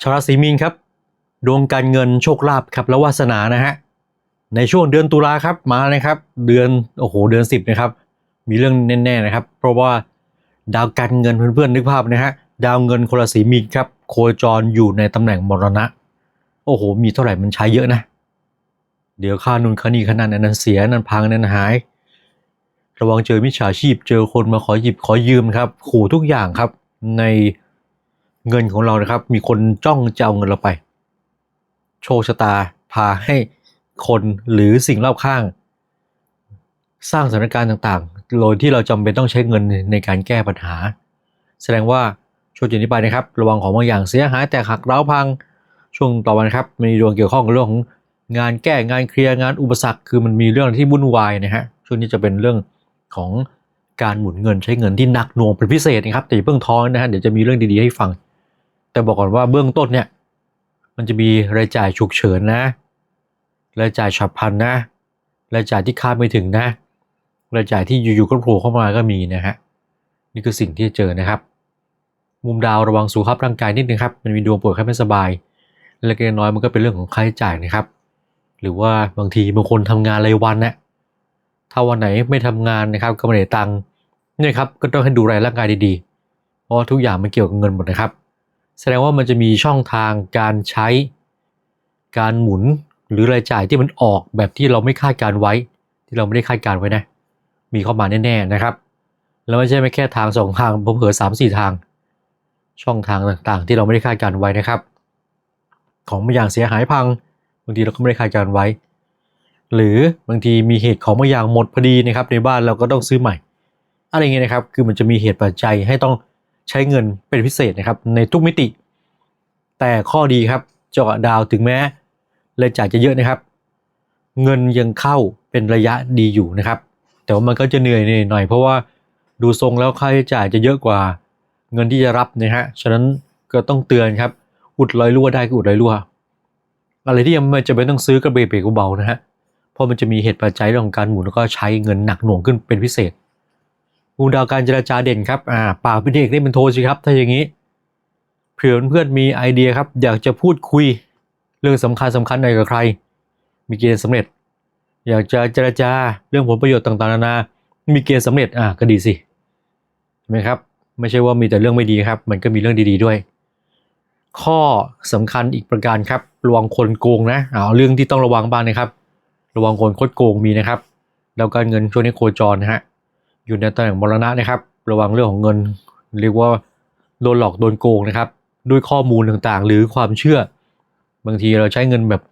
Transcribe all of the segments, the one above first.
ชาวราศีมีนครับ ดวงการเงินโชคลาภครับและวาสนานะฮะในช่วงเดือนตุลาครับมานะครับ เดือนโอ้โหเดือนสิบนะครับ มีเรื่องแน่ๆนะครับ เพราะว่าดาวการเงินเพื่อนๆนึกภาพนะฮะดาวเงินคนราศีมีนครับ โคจรอยู่ในตำแหน่งมรณะ โอ้โห มีเท่าไหร่มันใช้เยอะนะ เดี๋ยวค่านุนค่านี่ค่านั้นนั้นเสียนั้นพังนั้นหาย ระวังเจอมิจฉาชีพเจอคนมาขอหยิบขอยืมครับ ขู่ทุกอย่างครับใน เงินของเรานะครับ มีคนจ้องจะเอาเงินเราไป โชคชะตาพาให้คนหรือสิ่งรอบข้าง สร้างสถานการณ์ต่างๆ โดยที่เราจำเป็นต้องใช้เงินในการแก้ปัญหา แสดงว่าช่วงจากนี้ไปนะครับ ระวังของบางอย่างเสียหายแตกหักร้าวพังช่วงต่อวันครับมีดวงเกี่ยวข้องกับเรื่องของงานแก้งานเคลียร์งานอุปสรรคคือมันมีเรื่องที่วุ่นวายนะฮะช่วงนี้จะเป็นเรื่องของการหมุนเงินใช้เงินที่หนักหน่วงเป็นพิเศษนะครับแต่อย่าเพิ่งท้อนะฮะเดี๋ยวจะมีเรื่องดีๆให้ฟัง แต่บอกก่อนว่าเบื้องต้นเนี่ย มันจะมีรายจ่ายฉุกเฉินนะ รายจ่ายฉับพลันนะ รายจ่ายที่คาดไม่ถึงนะ รายจ่ายที่อยู่ๆก็โผล่เข้ามาก็มีนะฮะ นี่คือสิ่งที่จะเจอนะครับ มุมดาวระวังสุขภาพร่างกายนิดนึงครับ มันมีดวงป่วยไข้ไม่สบาย เล็กน้อยมันก็เป็นเรื่องของค่าใช้จ่ายนะครับ หรือว่าบางทีบางคนทำงานรายวันนะถ้าวันไหนไม่ทำงานนะครับก็ไม่ได้ตังค์นี่ครับก็ต้องให้ดูแลร่างกายดีๆ เพราะทุกอย่างมันเกี่ยวกับเงินหมดนะครับ แสดงว่ามันจะมีช่องทางการใช้ การหมุนหรือรายจ่ายที่มันออกแบบที่เราไม่คาดการไว้ ที่เราไม่ได้คาดการไว้นะ มีเข้ามาแน่ๆนะครับ แล้วไม่ใช่ไม่แค่ทางสองทางผมเผลอสามสี่ทาง ช่องทางต่างๆ ที่เราไม่ได้คาดการไว้นะครับ ของบางอย่างเสียหายพังบางทีเราก็ไม่ได้คาดการไว้ หรือบางทีมีเหตุของบางอย่างหมดพอดีนะครับ ในบ้านเราก็ต้องซื้อใหม่ อะไรเงี้ยนะครับ คือมันจะมีเหตุปัจจัยให้ต้อง ใช้เงินเป็นพิเศษนะครับในทุกมิติ แต่ข้อดีครับเจาะดาวถึงแม้รายจ่ายจะเยอะนะครับ เงินยังเข้าเป็นระยะดีอยู่นะครับ แต่ว่ามันก็จะเหนื่อยหน่อยเพราะว่าดูทรงแล้วค่าใช้จ่ายจะเยอะกว่าเงินที่จะรับนะฮะฉะนั้นก็ต้องเตือนครับอุดรอยรั่วได้ก็อุดรอยรั่วอะไรที่ยังไม่จะเป็นต้องซื้อกระเบรกเบานะฮะเพราะมันจะมีเหตุปัจจัยเรื่องของการหมุนแล้วก็ใช้เงินหนักหน่วงขึ้นเป็นพิเศษ มูดาวการเจรจาเด่นครับอ่าปากเป็นเอกได้เป็นโทสิครับ ถ้าอย่างนี้เผื่อเพื่อนมีไอเดียครับ อยากจะพูดคุยเรื่องสำคัญสำคัญหน่อยกับใคร มีเกณฑ์สำเร็จ อยากจะเจรจาเรื่องผลประโยชน์ต่างๆนานา มีเกณฑ์สำเร็จอ่าก็ดีสิใช่ไหมครับ ไม่ใช่ว่ามีแต่เรื่องไม่ดีครับ มันก็มีเรื่องดีๆด้วย ข้อสำคัญอีกประการครับระวังคนโกงนะเอาเรื่องที่ต้องระวังบ้างนะครับ ระวังคนคดโกงมีนะครับแล้วการเงินช่วงนี้โคจรนะฮะ อยู่ในตำแหน่งมรณะนะครับ ระวังเรื่องของเงิน เรียกว่าโดนหลอกโดนโกงนะครับ ด้วยข้อมูลต่างๆ หรือความเชื่อ บางทีเราใช้เงินแบบ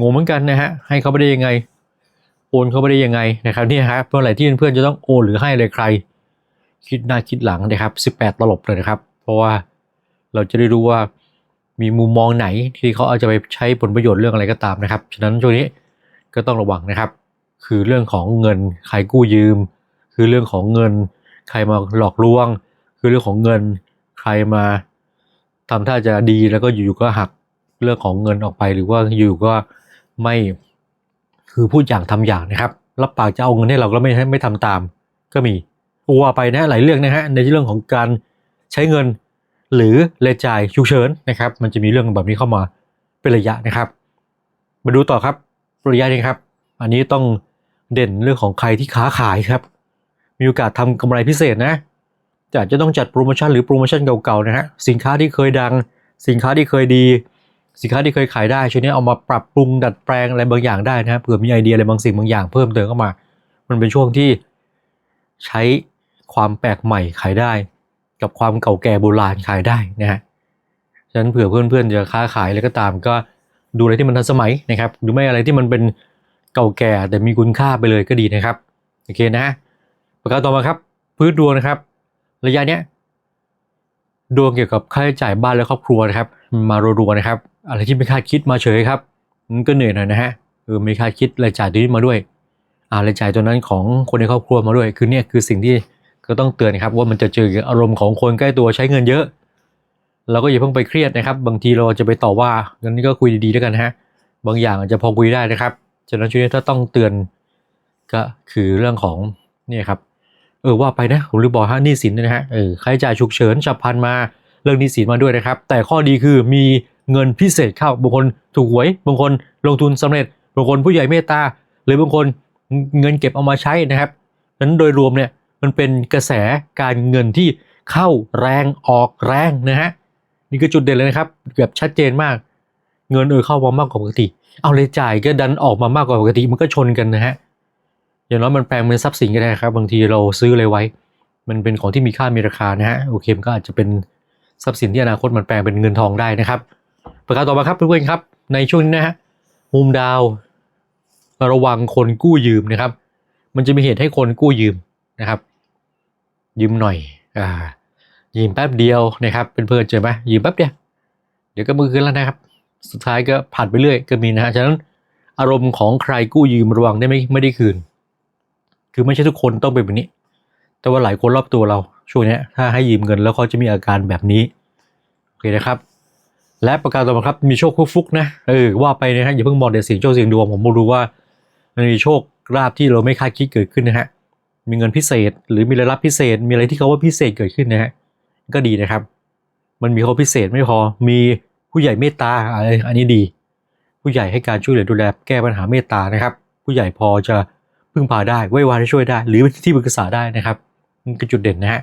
งงเหมือนกันนะฮะให้เขาไปได้ยังไง โอนเขาไปได้ยังไงนะครับนี่ฮะเมื่อไหร่ที่เพื่อนๆจะต้องโอนหรือให้อะไรใคร คิดหน้าคิดหลังนะครับ 18 ตลบเลยนะครับ เพราะว่าเราจะได้รู้ว่ามีมุมมองไหนที่เขาอาจจะไปใช้ผลประโยชน์เรื่องอะไรก็ตามนะครับ ฉะนั้นช่วงนี้ก็ต้องระวังนะครับ คือเรื่องของเงินใครกู้ยืม คือเรื่องของเงิน ใครมาหลอกลวง คือเรื่องของเงิน ใครมาทำท่าจะดีแล้วก็อยู่ๆก็หักเรื่องของเงินออกไป หรือว่าอยู่ก็ไม่คือพูดอย่างทำอย่างนะครับรับปากจะเอาเงินให้เราก็ไม่ไม่ทำตาม ก็มีว่าไปนะหลายเรื่องนะฮะในเรื่องของการใช้เงิน หรือรายจ่ายฉุกเฉินนะครับ มันจะมีเรื่องแบบนี้เข้ามาเป็นระยะนะครับ มาดูต่อครับระยะนี้ครับ อันนี้ต้องเด่นเรื่องของใครที่ค้าขายครับ มีโอกาสทำกำไรพิเศษนะจะจะต้องจัดโปรโมชั่นหรือโปรโมชั่นเก่าๆนะฮะสินค้าที่เคยดัง สินค้าที่เคยดี สินค้าที่เคยขายได้ช่วงนี้เอามาปรับปรุงดัดแปลงอะไรบางอย่างได้นะเผื่อมีไอเดียอะไรบางสิ่งบางอย่างเพิ่มเติมเข้ามา มันเป็นช่วงที่ใช้ความแปลกใหม่ขายได้ กับความเก่าแก่โบราณขายได้นะฮะฉะนั้นเผื่อเพื่อนๆจะค้าขายอะไรก็ตามก็ดูอะไรที่มันทันสมัยนะครับหรือไม่อะไรที่มันเป็นเก่าแก่แต่มีคุณค่าไปเลยก็ดีนะครับโอเคนะ ประการต่อมาครับ พื้นดวงนะครับ ระยะเนี้ยดวงเกี่ยวกับค่าใช้จ่ายบ้านและครอบครัวนะครับ มารัวๆนะครับ อะไรที่ไม่คาดคิดมาเฉยครับมันก็เหนื่อยหน่อยนะฮะเออไม่คาดคิดรายจ่ายตัวนี้มาด้วยอ่ารายจ่ายตัวนั้นของคนในครอบครัวมาด้วย คือเนี่ยคือสิ่งที่ก็ต้องเตือนครับว่ามันจะเจออารมณ์ของคนใกล้ตัวใช้เงินเยอะ เราก็อย่าเพิ่งไปเครียดนะครับ บางทีเราจะไปต่อว่างั้นนี่ก็คุยดีๆแล้วกันฮะบางอย่างอาจจะพอคุยได้นะครับฉะนั้นช่วงนี้ถ้าต้องเตือนก็คือเรื่องของนี่ครับ เออว่าไปนะผมลืมบอกฮะหนี้สินนะฮะเออค่าใช้จ่ายฉุกเฉินฉับพลันมาเรื่องหนี้สินมาด้วยนะครับ แต่ข้อดีคือมีเงินพิเศษเข้าบางคนถูกหวยบางคนลงทุนสำเร็จบางคนผู้ใหญ่เมตตาหรือบางคนเงินเก็บเอามาใช้นะครับนั้นโดยรวมเนี่ยมันเป็นกระแสการเงินที่เข้าแรงออกแรงนะฮะนี่คือจุดเด่นเลยนะครับแบบชัดเจนมาก เงินเออเข้ามามากกว่าปกติ เอาเลยจ่ายก็ดันออกมามากกว่าปกติมันก็ชนกันนะฮะ อย่างน้อยมันแปลงเป็นทรัพย์สินก็ได้ครับ บางทีเราซื้ออะไรไว้ มันเป็นของที่มีค่ามีราคานะฮะโอเคมันก็อาจจะเป็นทรัพย์สินที่อนาคตมันแปลงเป็นเงินทองได้นะครับ ประการต่อมาครับเพื่อนๆครับ ในช่วงนี้นะฮะมุมดาว ระวังคนกู้ยืมนะครับ มันจะมีเหตุให้คนกู้ยืมนะครับ ยืมหน่อยอ่ายืมแป๊บเดียวนะครับเป็นเพื่อนเจอไหมยืมแป๊บเดียวเดี๋ยวก็มือคืนแล้วนะครับ สุดท้ายก็ผ่านไปเรื่อยก็มีนะฮะฉะนั้นอารมณ์ของใครกู้ยืมระวังได้ไม่ไม่ได้คืน คือไม่ใช่ทุกคนต้องเป็นแบบนี้ แต่ว่าหลายคนรอบตัวเราช่วงนี้ถ้าให้ยืมเงินแล้วเขาจะมีอาการแบบนี้โอเคนะครับ และประการต่อมาครับมีโชคฟุกๆนะเออว่าไปนะฮะอย่าเพิ่งมองแต่เสียงโชคเสียงดวงผมมาดูว่ามันมีโชคลาภที่เราไม่คาดคิดเกิดขึ้นนะฮะมีเงินพิเศษ หรือมีรายรับพิเศษ มีอะไรที่เขาว่าพิเศษเกิดขึ้นนะฮะก็ดีนะครับ มันมีเขาพิเศษไม่พอมีผู้ใหญ่เมตตาอะไรอันนี้ดี ผู้ใหญ่ให้การช่วยเหลือดูแลแก้ปัญหาเมตตานะครับ ผู้ใหญ่พอจะ พึ่งพาได้ไว้วานให้ช่วยได้ หรือที่ปรึกษาได้นะครับนี่คือจุดเด่นนะฮะ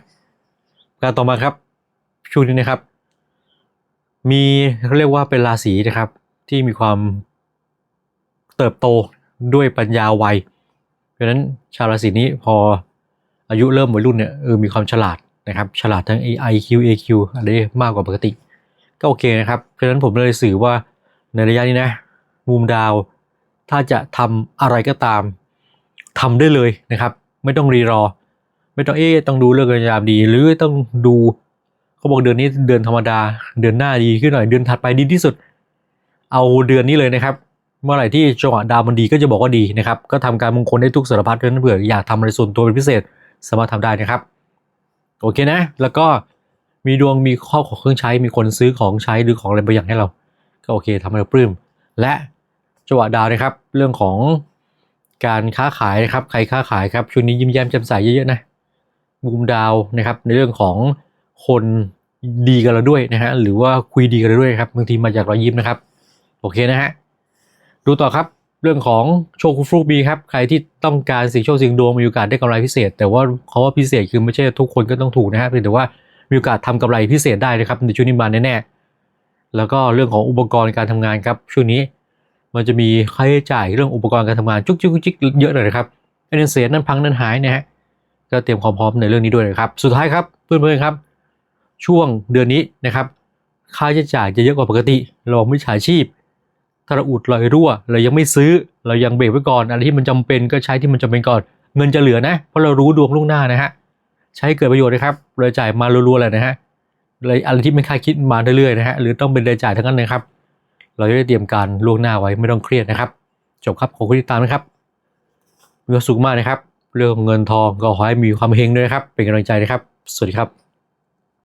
การต่อมาครับช่วงนี้นะครับ มีเขาเรียกว่าเป็นราศีนะครับ ที่มีความเติบโตด้วยปัญญาวัยเพราะนั้นชาวราศีนี้พออายุเริ่มวัยรุ่นเนี่ยเออมีความฉลาดนะครับฉลาดทั้ง IQ AQ อะไรมากกว่าปกติ ก็โอเคนะครับ เพราะฉะนั้นผมเลยสื่อว่าในระยะนี้นะมุมดาว ถ้าจะทำอะไรก็ตาม ทำได้เลยนะครับ ไม่ต้องรีรอ ไม่ต้องเอ๊ะต้องดูเรื่องยามดี หรือต้องดูเขาบอกเดือนนี้เดือนธรรมดา เดือนหน้าดีขึ้นหน่อยเดือนถัดไปดีที่สุด เอาเดือนนี้เลยนะครับ เมื่อไหร่ที่จังหวะดาวมันดีก็จะบอกว่าดีนะครับ ก็ทำการมงคลได้ทุกสารพัดเพราะฉะนั้นเผื่ออยากทำอะไรส่วนตัวเป็นพิเศษสามารถทำได้นะครับ โอเคนะ แล้วก็มีดวงมีข้อของเครื่องใช้มีคนซื้อของใช้หรือของอะไรบางอย่างให้เรา ก็โอเคทำให้เราปลื้มและจังหวะดาวนะครับ เรื่องของ การค้าขายนะครับ ใครค้าขายครับช่วงนี้ยิ้มแย้มแจ่มใสเยอะๆนะมุมดาวนะครับ ในเรื่องของคนดีกับเราด้วยนะฮะหรือว่าคุยดีกับเราด้วยครับบางทีมาจากรอยยิ้มนะครับ โอเคนะฮะดูต่อครับเรื่องของโชคฟลุกบีครับใครที่ต้องการสิ่งโชคสิ่งดวงมีโอกาสได้กำไรพิเศษ แต่ว่าเขาว่าพิเศษคือไม่ใช่ทุกคนก็ต้องถูกนะครับแต่ว่ามีโอกาสทำกำไรพิเศษได้นะครับในช่วงนี้มาแน่ๆแล้วก็เรื่องของอุปกรณ์การทำงานครับช่วงนี้ มันจะมีค่าใช้จ่ายเรื่องอุปกรณ์การทำงานจุกจิกจิกเยอะเลยนะครับไอ้นั่นเสียนั่นพังนั่นหายนะฮะก็เตรียมความพร้อมในเรื่องนี้ด้วยนะครับ สุดท้ายครับเพื่อนๆครับ ช่วงเดือนนี้นะครับค่าใช้จ่ายจะเยอะกว่าปกติเราไม่ฉาชีพถ้าเราอุดลอยรั่วเรายังไม่ซื้อเรายังเบรกไว้ก่อนอะไรที่มันจำเป็นก็ใช้ที่มันจำเป็นก่อน เงินจะเหลือนะ เพราะเรารู้ดวงล่วงหน้านะฮะใช้เกิดประโยชน์นะครับรายจ่ายมารัวๆเลยนะฮะอะไรที่ไม่คาดคิดมาเรื่อยๆนะฮะหรือต้องเป็นรายจ่ายทั้งนั้นนะครับ เราจะได้เตรียมการล่วงหน้าไว้ไม่ต้องเครียดนะครับ จบครับขอบคุณที่ตามนะครับมีความสุขมากนะครับ เรื่องเงินทองก็ขอให้มีความเฮงด้วยนะครับ เป็นกำลังใจนะครับ สวัสดีครับ